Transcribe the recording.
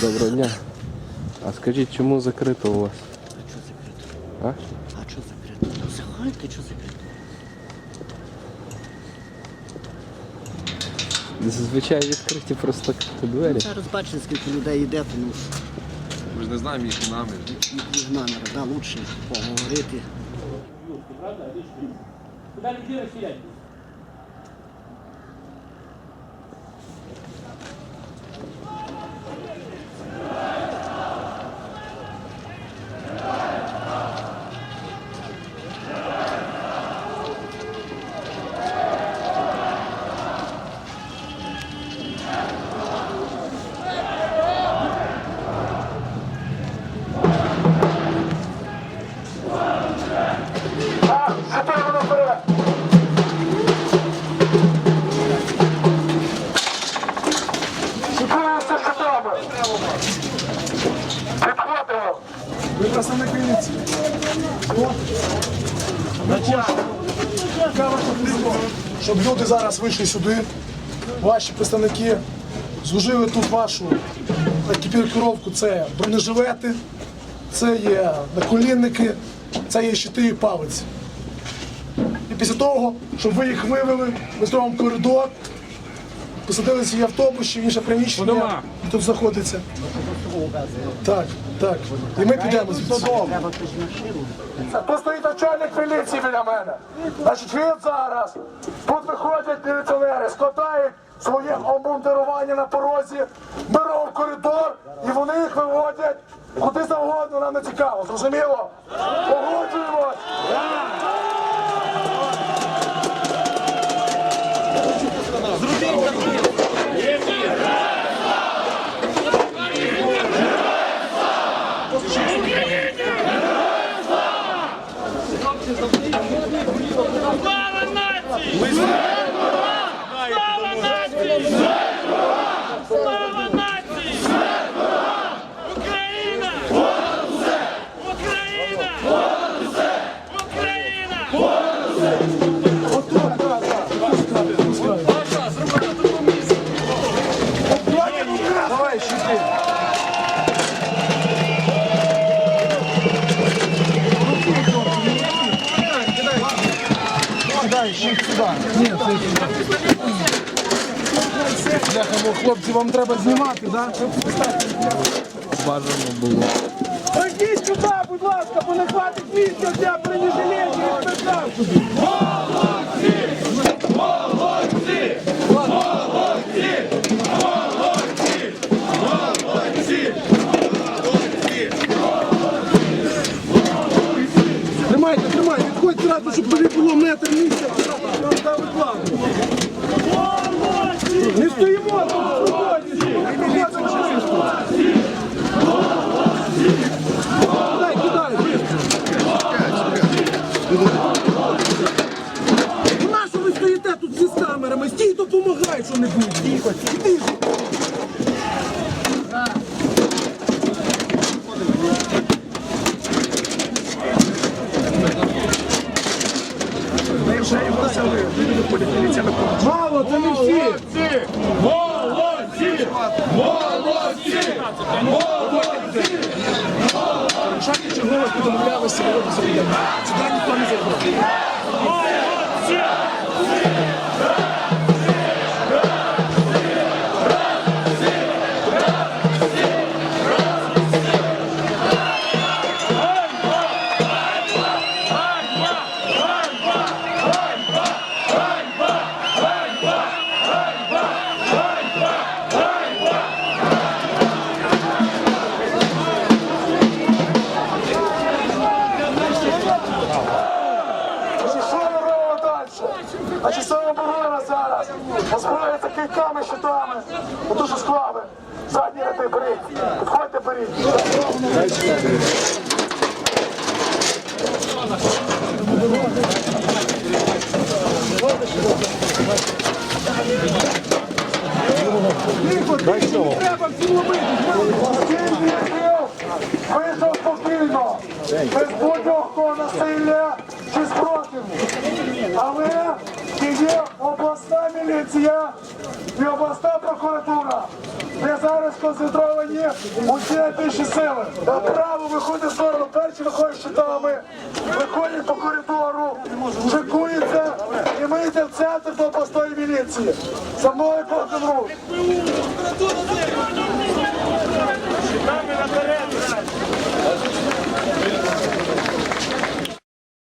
Доброго дня. А скажіть, чому закрито у вас? А що закрито? А? А що закрито? Ну заходьте, що закрито? Зазвичай відкриті просто двері. Ну, зараз бачите, скільки людей йде, тому Ми ж не знаємо їх намір. їх намір, да, лучше поговорити. Куда людей расселять? Підходимо. Ви представник міліції. Щоб люди зараз вийшли сюди, ваші представники зложили тут вашу екіпіровку. Це бронежилети, це є наколінники, це є щити і палиці. І після того, щоб ви їх вивели, ми зробимо коридор, посадили свій автобус чи в інше приміщення, і тут знаходиться. Так, так. І ми підемо звідси. Тут стоїть начальник міліції біля мене. Значить, він зараз. Тут виходять міліціонери, складають своє обмундирування на порозі, беруть в коридор і вони їх виводять куди завгодно, нам не цікаво. Зрозуміло? Погоджуємось! Нації! Слава нації! Слава нації! Україна! Україна! Україна! Давай, щити. Хлопці, вам треба знімати, так? Бажано було. Пройдіть сюди, будь ласка, бо не хватить місця для бронежилетів і спецназ сюди. Тримайте, тримайте, відходьте зразу, щоб тобі було метр місця. Не буде. Тихо, іди. Мало, це не всі. Молодці! Молодці! Молодці! Шаги Шаки чергових домовлялися, сюди ніхто не заходить. Значить, далі? Значить, самооборона зараз. Озброїться кийками, щитами. Оту що склали. Задні ряди беріть. Підходьте, беріть. Треба всім ловити. Вийшов спокійно, без будь-якого насилля чи спротиву. Але обласна міліція і обласна прокуратура, де зараз концентровані усі тиші сили. Направо виходить сторону, перші виходять щитами, виходять по коридору, чекуються і ми йдемо в центр до обласної міліції. За мною кожен рух.